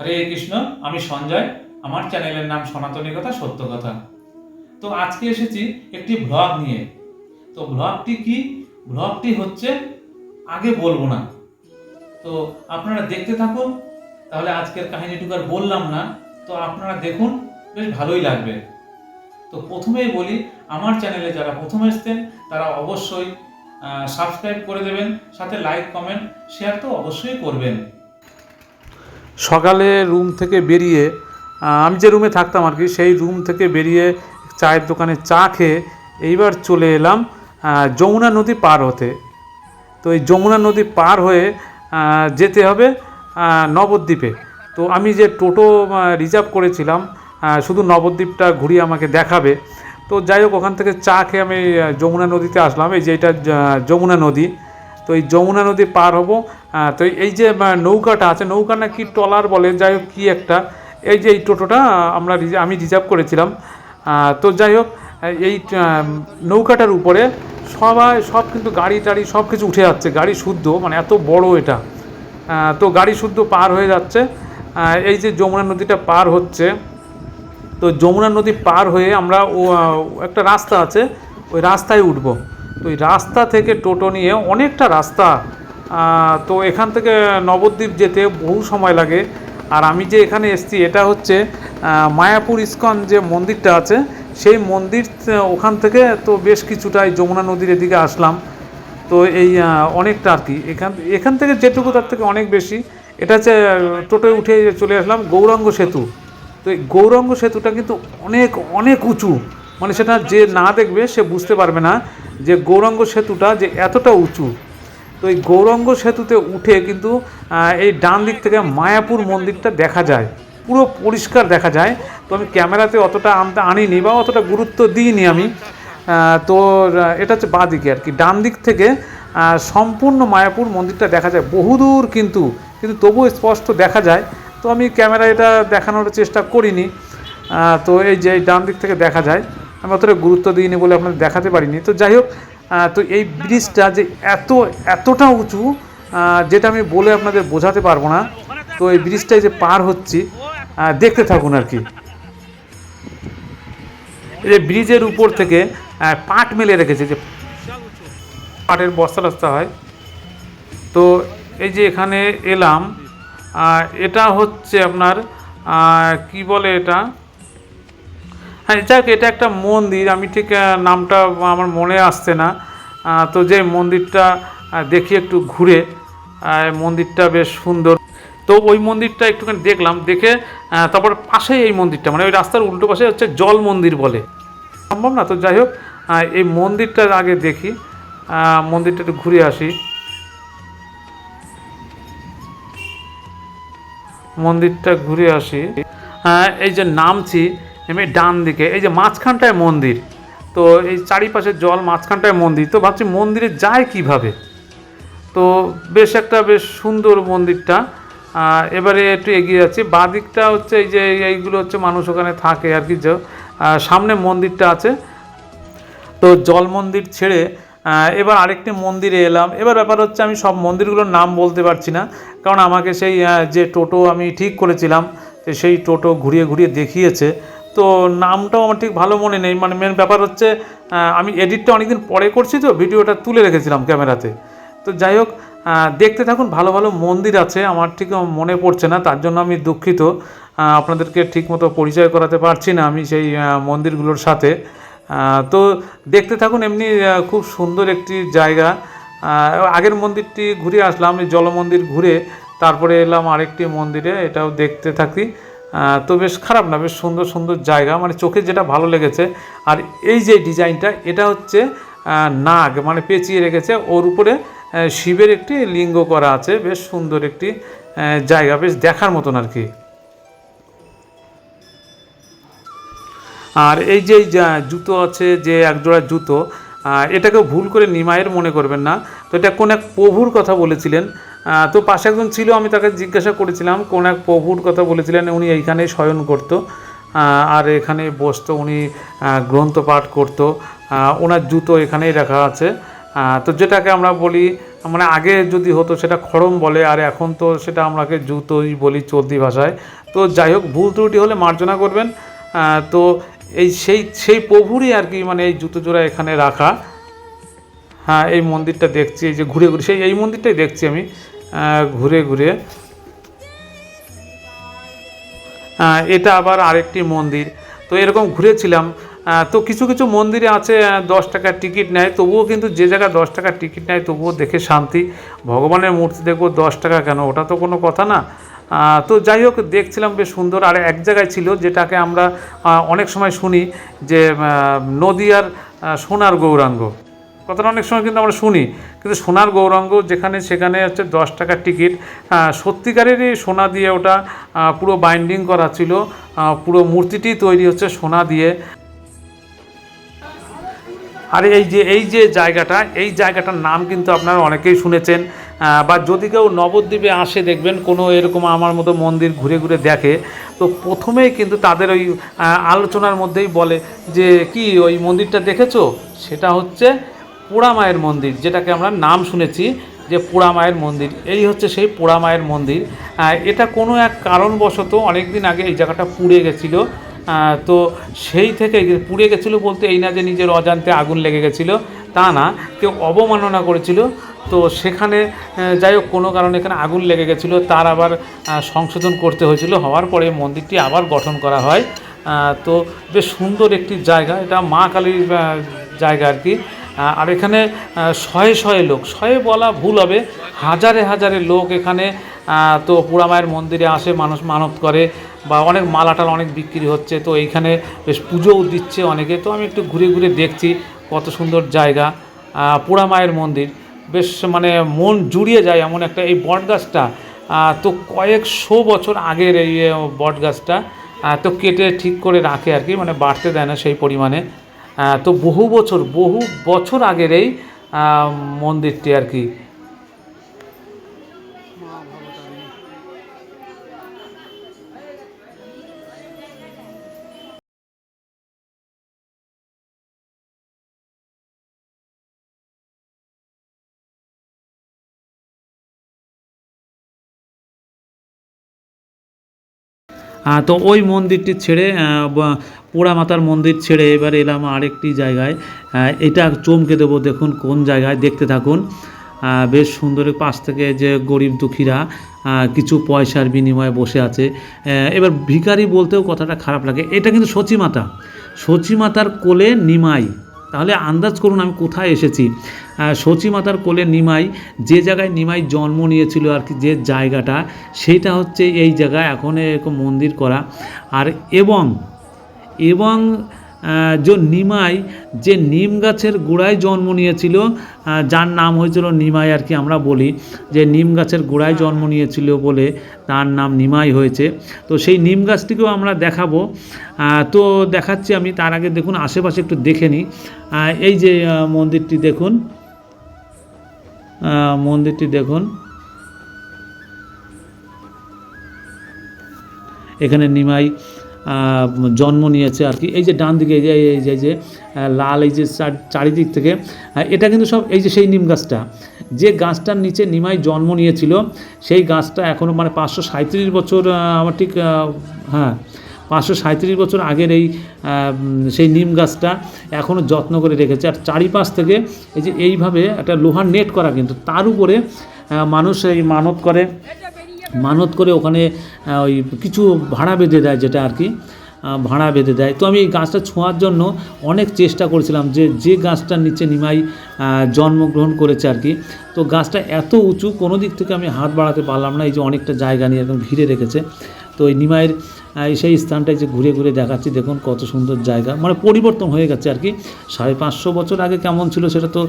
হরে কৃষ্ণ, আমি সঞ্জয়। আমার চ্যানেলের নাম সনাতনী কথা, সত্য কথা। তো আজকে এসেছি একটি ভ্লগ নিয়ে। তো ভ্লগটি কি? ভ্লগটি হচ্ছে আগে বলব না। তো আপনারা দেখতে থাকুন। তাহলে আজকের কাহিনীটুকু আর বললাম না। তো আপনারা দেখুন, বেশ ভালোই লাগবে। তো প্রথমেই বলি, আমার চ্যানেলে যারা প্রথম এসছেন, তারা অবশ্যই সাবস্ক্রাইব করে দেবেন, সাথে লাইক কমেন্ট শেয়ার তো অবশ্যই করবেন। সকালে রুম থেকে বেরিয়ে আমি যে রুমে থাকতাম আর কি, সেই রুম থেকে বেরিয়ে চায়ের দোকানে চা খেয়ে এইবার চলে এলাম যমুনা নদী পার হতে। তো এই যমুনা নদী পার হয়ে যেতে হবে নবদ্বীপে। তো আমি যে টোটো রিজার্ভ করেছিলাম শুধু নবদ্বীপটা ঘুরিয়ে আমাকে দেখাবে। তো যাই হোক, ওখান থেকে চা খেয়ে আমি যমুনা নদীতে আসলাম। এই যে এটা যমুনা নদী। তো এই যমুনা নদী পার হব আহ, তো এই যে নৌকাটা আছে নৌকা না কি ট্রলার বলে যাই হোক কী একটা। এই যে এই টোটোটা আমরা আমি রিজার্ভ করেছিলাম। তো যাই হোক এই নৌকাটার উপরে সবাই সব কিন্তু গাড়ি টাড়ি সব কিছু উঠে যাচ্ছে। গাড়ি শুদ্ধ মানে এত বড় এটা। তো গাড়ি শুদ্ধ পার হয়ে যাচ্ছে। এই যে যমুনা নদীটা পার হচ্ছে তো যমুনা নদী পার হয়ে আমরা একটা রাস্তা আছে ওই রাস্তায় উঠব। তো ওই রাস্তা থেকে টোটো নিয়ে অনেকটা রাস্তা তো এখান থেকে নবদ্বীপ যেতে বহু সময় লাগে। আর আমি যে এখানে এসেছি, এটা হচ্ছে মায়াপুর ইস্কন যে মন্দিরটা আছে, সেই মন্দির ওখান থেকে তো বেশ কিছুটা এই যমুনা নদীর এদিকে আসলাম। তো এই অনেকটা আর কি। এখান এখান থেকে যেটুকু, তার থেকে অনেক বেশি। এটা হচ্ছে টোটোয় উঠে চলে আসলাম গৌরাঙ্গ সেতু। তো এই গৌরাঙ্গ সেতুটা কিন্তু অনেক অনেক উঁচু। মানে সেটা যে না দেখবে, সে বুঝতে পারবে না যে গৌরাঙ্গ সেতুটা যে এতটা উঁচু। তো এই গৌরাঙ্গ সেতুতে উঠে কিন্তু এই ডান দিক থেকে মায়াপুর মন্দিরটা দেখা যায়। পুরো পরিষ্কার দেখা যায়। তো আমি ক্যামেরাতে অতটা আনতে আনিনি বা অতটা গুরুত্ব দিইনি আমি। তো এটা হচ্ছে বাঁ দিকে আর কি। ডান দিক থেকে সম্পূর্ণ মায়াপুর মন্দিরটা দেখা যায়। বহুদূর কিন্তু কিন্তু তবুও স্পষ্ট দেখা যায়। তো আমি ক্যামেরা এটা দেখানোর চেষ্টা করিনি। তো এই যে ডান দিক থেকে দেখা যায়। আমি অতটা গুরুত্ব দিইনি বলে আপনাদের দেখাতে পারিনি। তো যাই হোক তো এই ব্রিজটা যে এত, এতটা উঁচু যেটা আমি বলে আপনাদের বোঝাতে পারব না, তো এই ব্রিজটায় যে পার হচ্ছি দেখতে থাকুন আর কি। যে ব্রিজের উপর থেকে পাট মেলে রেখেছে, যে পাটের বস্তা টস্তা হয়। তো এই যে এখানে এলাম এটা হচ্ছে আপনার কি বলে এটা? হ্যাঁ যাক, এটা একটা মন্দির। আমি ঠিক নামটা আমার মনে আসছে না। তো যে মন্দিরটা দেখি একটু ঘুরে। মন্দিরটা বেশ সুন্দর। তো ওই মন্দিরটা একটুখানি দেখলাম, দেখে তারপর পাশেই এই মন্দিরটা মানে ওই রাস্তার উল্টো পাশে হচ্ছে জল মন্দির বলে। সম্ভব না? তো যাই হোক এই মন্দিরটা আগে দেখি। মন্দিরটা একটু ঘুরে আসি। মন্দিরটা ঘুরে আসি। এই যে নামছি আমি ডান দিকে, এই যে মাঝখানটায় মন্দির, তো এই চারিপাশে জল মাঝখানটায় মন্দির, তো ভাবছি মন্দিরে যায় কীভাবে? তো বেশ একটা বেশ সুন্দর মন্দিরটা এবারে একটু এগিয়ে যাচ্ছি বাঁ দিকটা হচ্ছে এই যে এইগুলো হচ্ছে মানুষ ওখানে থাকে আর কি সামনে মন্দিরটা আছে, তো জল মন্দির ছেড়ে এবার আরেকটি মন্দিরে এলাম, এবার ব্যাপার হচ্ছে আমি সব মন্দিরগুলোর নাম বলতে পারছি না, কারণ আমাকে সেই যে টোটো আমি ঠিক করেছিলাম সেই টোটো ঘুরিয়ে ঘুরিয়ে দেখিয়েছে তো নামটাও আমার ঠিক ভালো মনে নেই। মানে মেন ব্যাপার হচ্ছে আমি এডিটটা অনেকদিন পরে করছি তো, ভিডিওটা তুলে রেখেছিলাম ক্যামেরাতে। তো যাই হোক দেখতে থাকুন, ভালো ভালো মন্দির আছে, আমার ঠিক মনে পড়ছে না, তার জন্য আমি দুঃখিত। আপনাদেরকে ঠিকমতো পরিচয় করাতে পারছি না আমি সেই মন্দিরগুলোর সাথে। তো দেখতে থাকুন, এমনি খুব সুন্দর একটি জায়গা। আগের মন্দিরটি ঘুরে আসলাম জলমন্দির ঘুরে, তারপরে এলাম আরেকটি মন্দিরে, এটাও দেখতে থাকি। তো বেশ খারাপ না, বেশ সুন্দর সুন্দর জায়গা। মানে চোখে যেটা ভালো লেগেছে, আর এই যে ডিজাইনটা, এটা হচ্ছে নাগ মানে পেঁচিয়ে রেখেছে। ওর উপরে শিবের একটি লিঙ্গ করা আছে, বেশ সুন্দর একটি জায়গা, বেশ দেখার মতন আর কি। আর এই যে জুতো আছে, যে একজোড়া জুতো এটাকে ভুল করে নিমায়ের মনে করবেন না। তো এটা কোন এক প্রভুর কথা বলেছিলেন তো পাশে একজন ছিল, আমি তাকে জিজ্ঞাসা করেছিলাম, কোন এক প্রভুর কথা বলেছিলেন, উনি এইখানে শয়ন করতো আর এখানে বসতো, উনি গ্রন্থ পাঠ করতো ওনার জুতো এখানেই রাখা আছে তো যেটাকে আমরা বলি মানে আগে যদি হতো সেটা খড়ম বলে, আর এখন তো সেটা আমরাকে জুতোই বলি চলতি ভাষায়, তো যাই হোক, ভুল ত্রুটি হলে মার্জনা করবেন তো এই সেই সেই প্রভুরই আর কি মানে এই জুতো জোড়া এখানে রাখা হ্যাঁ এই মন্দিরটা দেখছি, এই যে ঘুরে ঘুরে, সেই, এই মন্দিরটাই দেখছি আমি ঘুরে ঘুরে। এটা আবার আরেকটি মন্দির। তো এরকম ঘুরেছিলাম। তো কিছু কিছু মন্দিরে আছে দশ টাকার টিকিট নেয়। তবুও কিন্তু যে জায়গায় দশ টাকার টিকিট নেয়, তবুও দেখে শান্তি। ভগবানের মূর্তি দেখব দশ টাকা কেন? ওটা তো কোনো কথা না। তো যাই হোক, দেখছিলাম বেশ সুন্দর। আর এক জায়গায় ছিল যেটাকে আমরা অনেক সময় শুনি যে নদিয়ার সোনার গৌরাঙ্গ। কথাটা অনেক সময় কিন্তু আমরা শুনি, কিন্তু সোনার গৌরাঙ্গ যেখানে সেখানে হচ্ছে দশ টাকার টিকিট সত্যিকারেরই সোনা দিয়ে ওটা পুরো বাইন্ডিং করা ছিল পুরো মূর্তিটি তৈরি হচ্ছে সোনা দিয়ে। আর এই যে এই যে জায়গাটা, এই জায়গাটার নাম কিন্তু আপনারা অনেকেই শুনেছেন বা যদি কেউ নবদ্বীপে আসে দেখবেন, কোনো এরকম আমার মতো মন্দির ঘুরে ঘুরে দেখে, তো প্রথমেই কিন্তু তাদের ওই আলোচনার মধ্যেই বলে যে, কি ওই মন্দিরটা দেখেছ? সেটা হচ্ছে পোড়া মায়ের মন্দির, যেটাকে আমরা নাম শুনেছি যে পোড়ামায়ের মন্দির। এই হচ্ছে সেই পোড়ামায়ের মন্দির। এটা কোনো এক কারণবশত অনেক দিন আগে এই জায়গাটা পুড়ে গেছিল। তো সেই থেকে পুড়ে গেছিল বলতে এই না যে নিজের অজান্তে আগুন লেগে গেছিল, তা না। কেউ অবমাননা করেছিল। তো সেখানে যাই হোক, কোনো কারণে এখানে আগুন লেগে গেছিল। তার আবার সংশোধন করতে হয়েছিল। হওয়ার পরে মন্দিরটি আবার গঠন করা হয়। তো বেশ সুন্দর একটি জায়গা। এটা মা কালীর জায়গা আর কি। আর এখানে শয়ে শয়ে লোক শয়ে বলা ভুল হবে হাজারে হাজারে লোক এখানে তো পুরামায়ের মন্দিরে আসে মানুষ মানত করে বা অনেক মালাটাল অনেক বিক্রি হচ্ছে তো এইখানে বেশ পুজোও দিচ্ছে অনেকে তো আমি একটু ঘুরে ঘুরে দেখছি কত সুন্দর জায়গা আহ, পোড়ামায়ের মন্দির বেশ মানে মন জুড়িয়ে যায় এমন একটা এই বট গাছটা আহ, তো কয়েকশো বছর আগের এই বট গাছটা তো কেটে ঠিক করে রাখে আর কি মানে বাড়তে দেয় না সেই পরিমাণে তো বহু বছর বহু বছর আগের এই মন্দিরটি আর কি তো ওই মন্দিরটি ছেড়ে পোড়ামাতার পোড়া মাতার মন্দির ছেড়ে এবার এলাম আরেকটি জায়গায়। এটা চমকে দেবো, দেখুন কোন জায়গায়, দেখতে থাকুন। বেশ সুন্দর পাশ থেকে যে গরিব দুঃখীরা কিছু পয়সার বিনিময়ে বসে আছে। এবার ভিকারি বলতেও কথাটা খারাপ লাগে। এটা কিন্তু সচিমাতা সচিমাতার কোলে নিমাই। তাহলে আন্দাজ করুন আমি কোথায় এসেছি। শচীমাতার কোলে নিমাই, যে জায়গায় নিমাই জন্ম নিয়েছিল আর কি, যে জায়গাটা সেইটা হচ্ছে এই জায়গায়। এখন এরকম মন্দির করা। আর এবং এবং যে নিমাই, যে নিম গাছের গোড়ায় জন্ম নিয়েছিল যার নাম হয়েছিল নিমাই আর কি আমরা বলি, যে নিম গাছের গোড়ায় জন্ম নিয়েছিল বলে তার নাম নিমাই হয়েছে। তো সেই নিম গাছটিকেও আমরা দেখাবো। তো দেখাচ্ছি আমি, তার আগে দেখুন, আশেপাশে একটু দেখে নিই। এই যে মন্দিরটি দেখুন। মন্দিরটি দেখুন। এখানে নিমাই জন্ম নিয়েছে আর কি। এই যে ডান দিকে, এই যে এই যে যে লাল, এই যে চার- চারিদিক থেকে এটা কিন্তু সব এই যে সেই নিম গাছটা। যে গাছটার নিচে নিমাই জন্ম নিয়েছিল, সেই গাছটা এখনও মানে পাঁচশো সাঁত্রিশ বছর আমার ঠিক হ্যাঁ পাঁচশো সাঁত্রিশ বছর আগের এই সেই নিম গাছটা এখনও যত্ন করে রেখেছে। আর চারিপাশ থেকে এই যে এইভাবে একটা লোহার নেট করা কিন্তু, তার উপরে মানুষ এই মানত করে। মানত করে ওখানে ওই কিছু ভাড়া বেঁধে দেয় যেটা আর কি ভাড়া বেঁধে দেয়। তো আমি এই গাছটা ছোঁয়ার জন্য অনেক চেষ্টা করেছিলাম যে যে গাছটার নিচে নিমাই জন্মগ্রহণ করেছে আর কি, তো গাছটা এত উঁচু কোনো দিক থেকে আমি হাত বাড়াতে পারলাম না, এই যে অনেকটা জায়গা নিয়ে একদম ঘিরে রেখেছে। তো এই নিমাইয়ের সেই স্থানটায় যে ঘুরে ঘুরে দেখাচ্ছি, দেখুন কত সুন্দর জায়গা। মানে পরিবর্তন হয়ে গেছে আর কি। সাড়ে পাঁচশো বছর আগে কেমন ছিল সেটা তো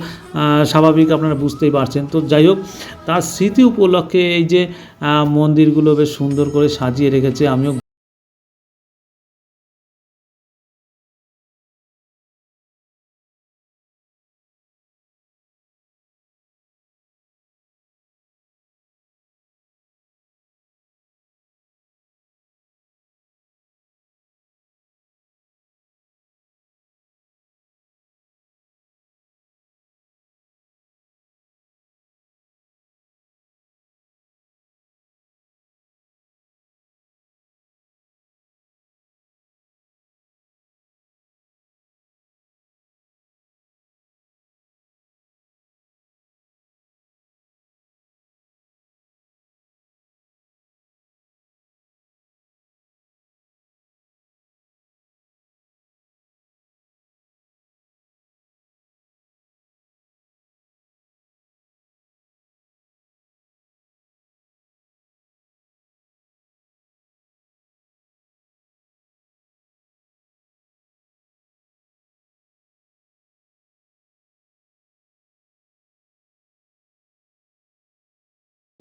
স্বাভাবিক আপনারা বুঝতেই পারছেন। তো যাই হোক, তার স্মৃতি উপলক্ষে এই যে মন্দিরগুলো বেশ সুন্দর করে সাজিয়ে রেখেছে, আমিও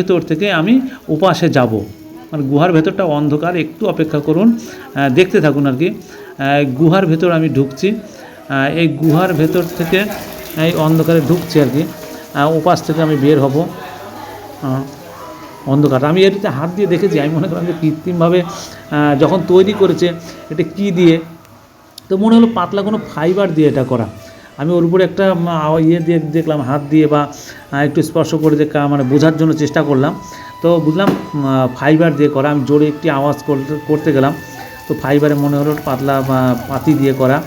ভেতর থেকে আমি উপাসে যাব। মানে গুহার ভেতরটা অন্ধকার, একটু অপেক্ষা করুন দেখতে থাকুন আর কি। গুহার ভেতর আমি ঢুকছি। এই গুহার ভেতর থেকে এই অন্ধকারে ঢুকছি আর কি। উপাস থেকে আমি বের হব। অন্ধকার। আমি এটিতে হাত দিয়ে দেখেছি, আমি মনে করলাম যে কৃত্রিমভাবে যখন তৈরি করেছে, এটা কি দিয়ে? তো মনে হলো পাতলা কোনো ফাইবার দিয়ে এটা করা। আমি ওর উপরে একটা ইয়ে দিয়ে দেখলাম, হাত দিয়ে বা একটু স্পর্শ করে দেখা মানে বোঝার জন্য চেষ্টা করলাম। তো বুঝলাম ফাইবার দিয়ে করা, আমি জোরে একটি আওয়াজ করতে গেলাম। তো ফাইবারে মনে হলো পাতলা পাতি দিয়ে করা।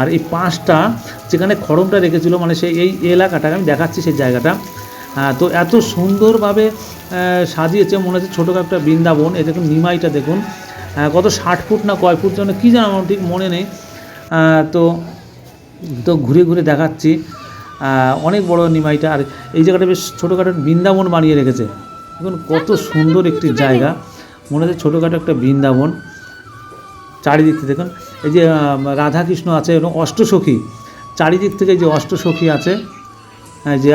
আর এই পাঁচটা, যেখানে খড়মটা রেখেছিল মানে সেই, এই এলাকাটা আমি দেখাচ্ছি সেই জায়গাটা। তো এত সুন্দরভাবে সাজিয়েছে, মনে হচ্ছে ছোটো একটা বৃন্দাবন। এ দেখুন, নিমাইটা দেখুন। কত ষাট ফুট না কয় ফুট, যেন কী জানো ঠিক মনে নেই। তো তো ঘুরে ঘুরে দেখাচ্ছি। অনেক বড় নিমাইটা। আর এই জায়গাটা বেশ ছোটোখাটো বৃন্দাবন বানিয়ে রেখেছে। দেখুন কত সুন্দর একটি জায়গা। মনে হচ্ছে ছোটোখাটো একটা বৃন্দাবন। চারিদিক থেকে দেখুন, এই যে রাধাকৃষ্ণ আছে এবং অষ্টসখী। চারিদিক থেকে যে অষ্টসখী আছে যে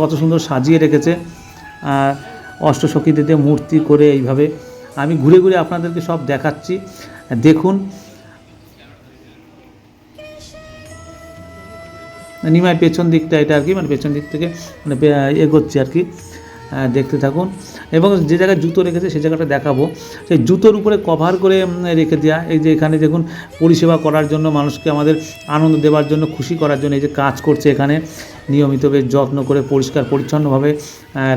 কত সুন্দর সাজিয়ে রেখেছে। অষ্টসখীদের মূর্তি করে এইভাবে আমি ঘুরে ঘুরে আপনাদেরকে সব দেখাচ্ছি। দেখুন নিমায় পেছন দিকটা এটা আর কি মানে পেছন দিক থেকে মানে এগোচ্ছে আর কি। দেখতে থাকুন। এবং যে জায়গায় জুতো রেখেছে সেই জায়গাটা দেখাবো। সেই জুতোর উপরে কভার করে রেখে দেওয়া এই যে এখানে দেখুন পরিষেবা করার জন্য মানুষকে আমাদের আনন্দ দেওয়ার জন্য খুশি করার জন্য এই যে কাজ করছে এখানে। নিয়মিত বেশ যত্ন করে পরিষ্কার পরিচ্ছন্নভাবে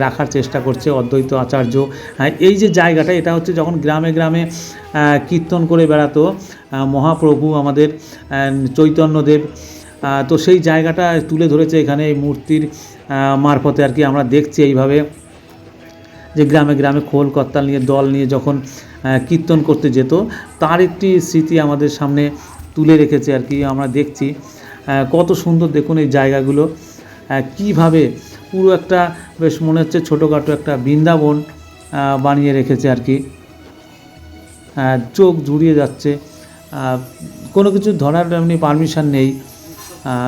রাখার চেষ্টা করছে অদ্বৈত আচার্য। হ্যাঁ, এই যে জায়গাটা এটা হচ্ছে যখন গ্রামে গ্রামে কীর্তন করে বেড়াতো মহাপ্রভু আমাদের চৈতন্যদেব তো সেই জায়গাটা তুলে ধরেছে এখানে এই মূর্তির মারফতে আর কি আমরা দেখছি এইভাবে যে গ্রামে গ্রামে খোল করতাল নিয়ে, দল নিয়ে যখন কীর্তন করতে যেত, তার একটি স্মৃতি আমাদের সামনে তুলে রেখেছে আর কি আমরা দেখছি। কত সুন্দর দেখুন এই জায়গাগুলো। কীভাবে পুরো একটা বেশ মনে হচ্ছে ছোটোখাটো একটা বৃন্দাবন বানিয়ে রেখেছে আর কি। চোখ জুড়িয়ে যাচ্ছে। কোনো কিছু ধরার এমনি পারমিশন নেই।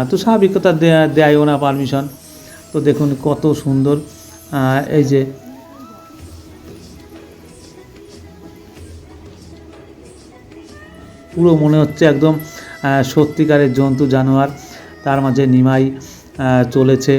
তো স্বাভাবিকতা দেয় দেয়ও না পারমিশন তো দেখুন কত সুন্দর এই যে পুরো মনে হচ্ছে একদম সত্যিকারের জন্তু জানোয়ার, তার মাঝে নিমাই চলেছে।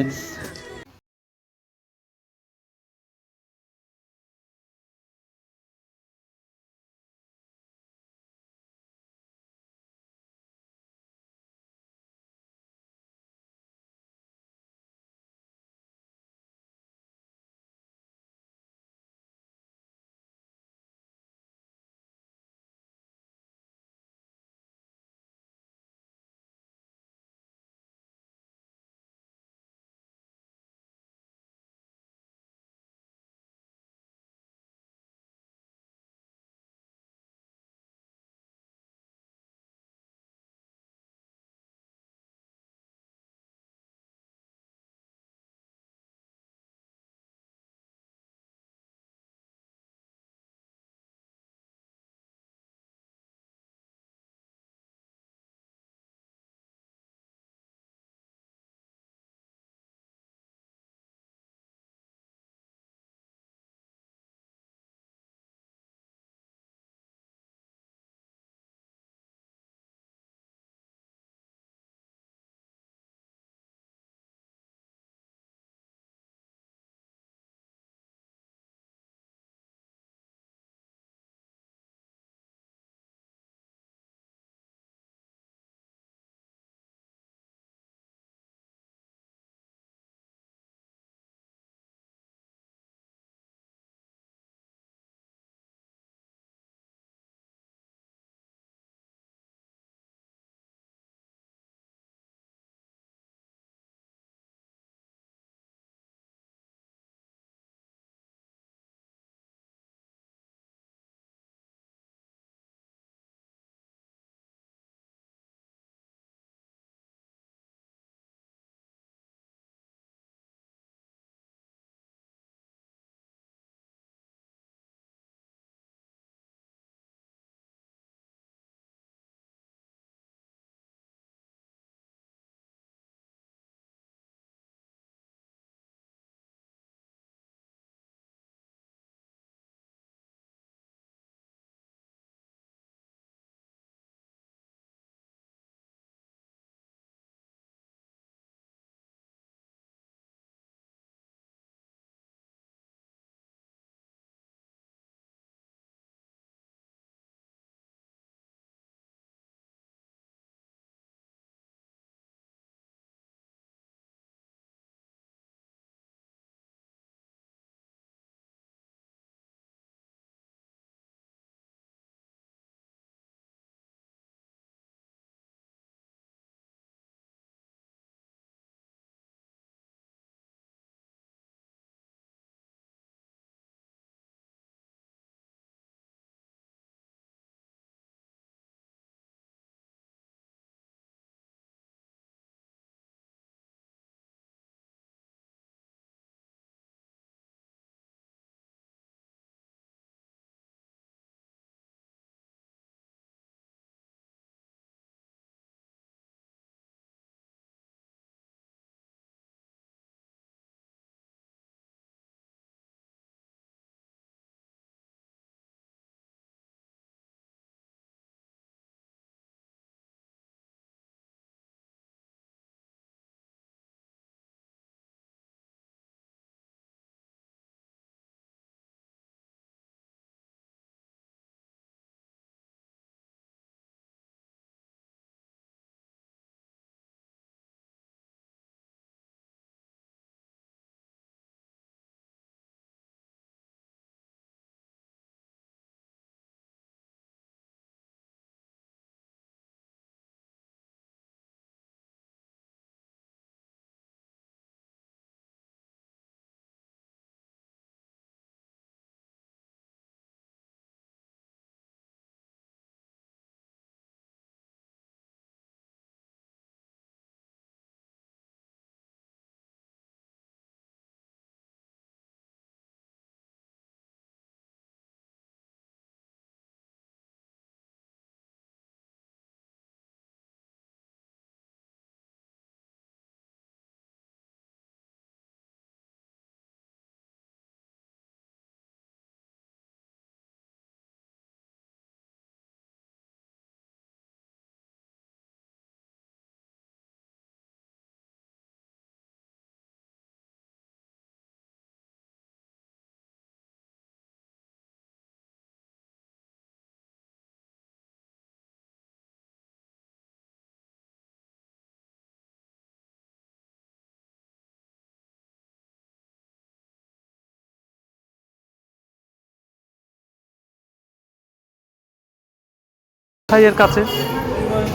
মশাইয়ের কাছে,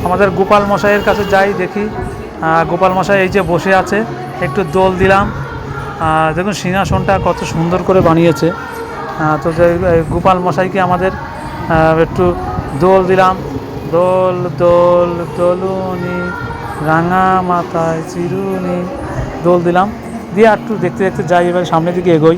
আমাদের গোপাল মশাইয়ের কাছে যাই দেখি। গোপাল মশাই এই যে বসে আছে, একটু দোল দিলাম। দেখুন, সিংহাসনটা কত সুন্দর করে বানিয়েছে। তো যে গোপাল মশাইকে আমাদের একটু দোল দিলাম। দোল দোল, দোলুনি, রাঙা মাথায় চিরুনি, দোল দিলাম। দিয়ে একটু দেখতে দেখতে যাই, এবার সামনের দিকে এগোই।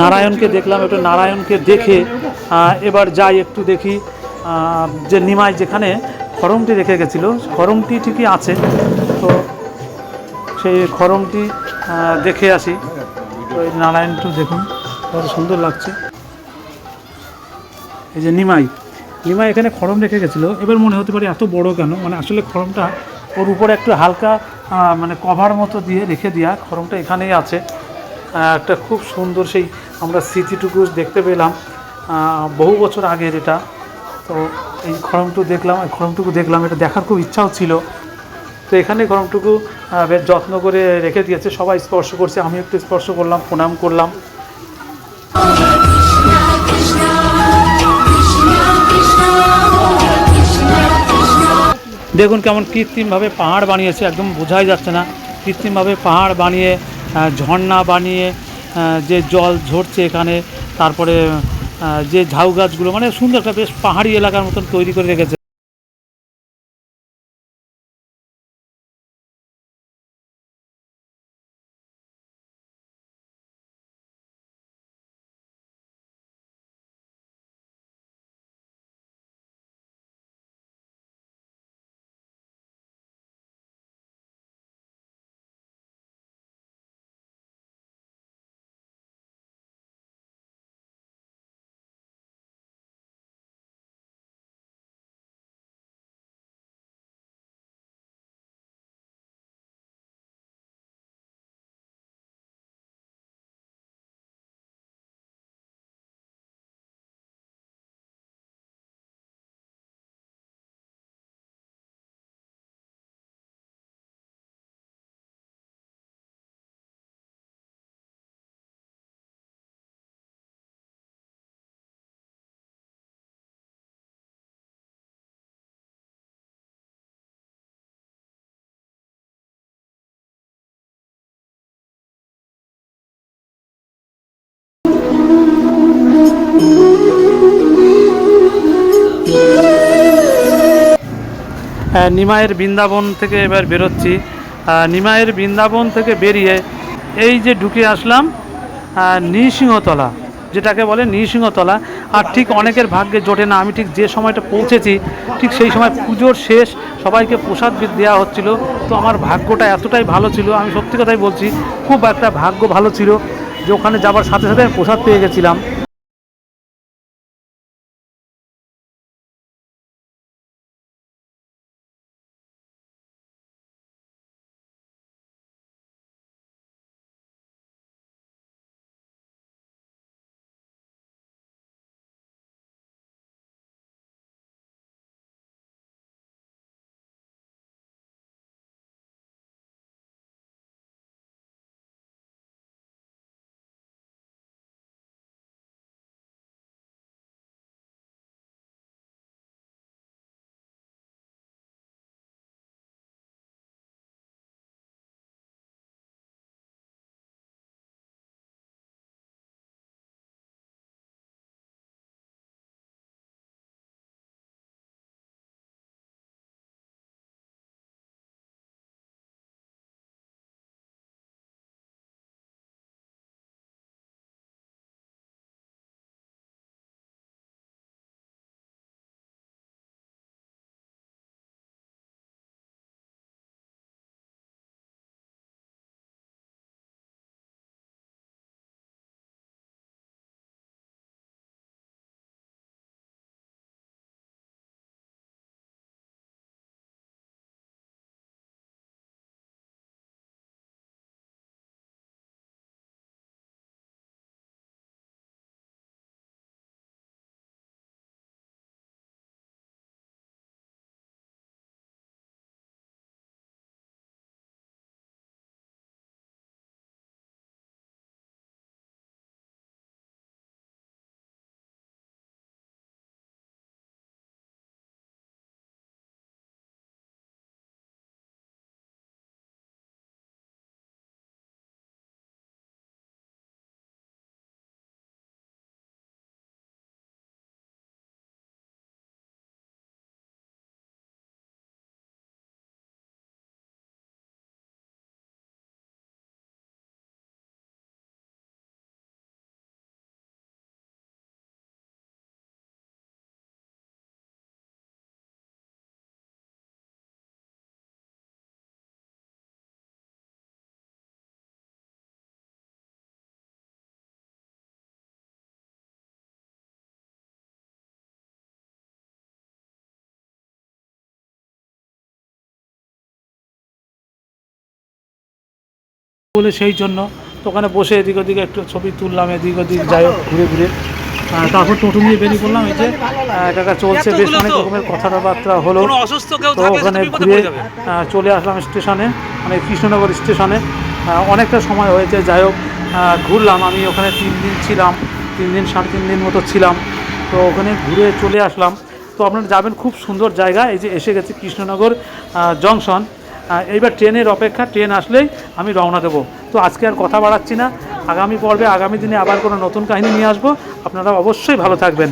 নারায়ণকে দেখলাম, একটু নারায়ণকে দেখে এবার যাই একটু দেখি যে নিমাই যেখানে খরমটি রেখে গেছিল খরমটি ঠিকই আছে, তো সেই খরমটি দেখে আসি। এই নারায়ণটু দেখুন, কত সুন্দর লাগছে। এই যে নিমাই নিমাই এখানে খড়ম রেখে গেছিল। এবার মনে হতে পারে এত বড় কেন? মানে আসলে খড়মটা ওর উপরে একটু হালকা মানে কভার মতো দিয়ে রেখে দেওয়া খড়মটা এখানেই আছে। একটা খুব সুন্দর সেই আমরা স্মৃতিটুকু দেখতে পেলাম। বহু বছর আগের এটা। তো এই খড়মটুকু দেখলাম, এই খড়মটুকু দেখলাম, এটা দেখার খুব ইচ্ছাও ছিল তো এখানে খড়মটুকু বেশ যত্ন করে রেখে দিয়েছে। সবাই স্পর্শ করছে আমি একটু স্পর্শ করলাম, প্রণাম করলাম। দেখুন কেমন কৃত্রিমভাবে পাহাড় বানিয়েছে, একদম বোঝাই যাচ্ছে না। কৃত্রিমভাবে পাহাড় বানিয়ে ঝর্ণা বানিয়ে যে জল ঝরছে এখানে, তারপরে যে ঝাউ গাছগুলো মানে সুন্দর একটা বেশ পাহাড়ি এলাকার মতন তৈরি করে রেখেছে। হ্যাঁ, নিমাইয়ের বৃন্দাবন থেকে এবার বেরোচ্ছি। আহ, নিমাইয়ের বৃন্দাবন থেকে বেরিয়ে এই যে ঢুকে আসলাম নৃসিংহতলা যেটাকে বলে নৃসিংহতলা। আর ঠিক অনেকের ভাগ্যে জোটে না আমি ঠিক যে সময়টা পৌঁছেছি ঠিক সেই সময় পুজোর শেষ সবাইকে প্রসাদ দেওয়া হচ্ছিল। তো আমার ভাগ্যটা এতটাই ভালো ছিল আমি সত্যি কথাই বলছি খুব একটা ভাগ্য ভালো ছিল যে ওখানে যাবার সাথে সাথে আমি প্রসাদ পেয়ে গেছিলাম। বলে সেই জন্য। তো ওখানে বসে এদিক ওদিকে একটু ছবি তুললাম এদিক ওদিক যাই হোক ঘুরে ঘুরে। তারপর টোটো নিয়ে বেরিয়ে পড়লাম এই যে কাকা চলছে বেশ অনেক রকমের কথাবার্তা হলো। তো ওখানে ঘুরে চলে আসলাম স্টেশনে মানে কৃষ্ণনগর স্টেশনে। অনেকটা সময় হয়েছে যাই হোক ঘুরলাম। আমি ওখানে তিন দিন ছিলাম তিন দিন সাড়ে তিন দিন মতো ছিলাম। তো ওখানে ঘুরে চলে আসলাম। তো আপনারা যাবেন খুব সুন্দর জায়গা। এই যে এসে গেছে কৃষ্ণনগর জংশন। এইবার ট্রেনের অপেক্ষা, ট্রেন আসলেই আমি রওনা দেবো। তো আজকে আর কথা বাড়াচ্ছি না। আগামী পর্বে, আগামী দিনে আবার কোনো নতুন কাহিনী নিয়ে আসব। আপনারা অবশ্যই ভালো থাকবেন।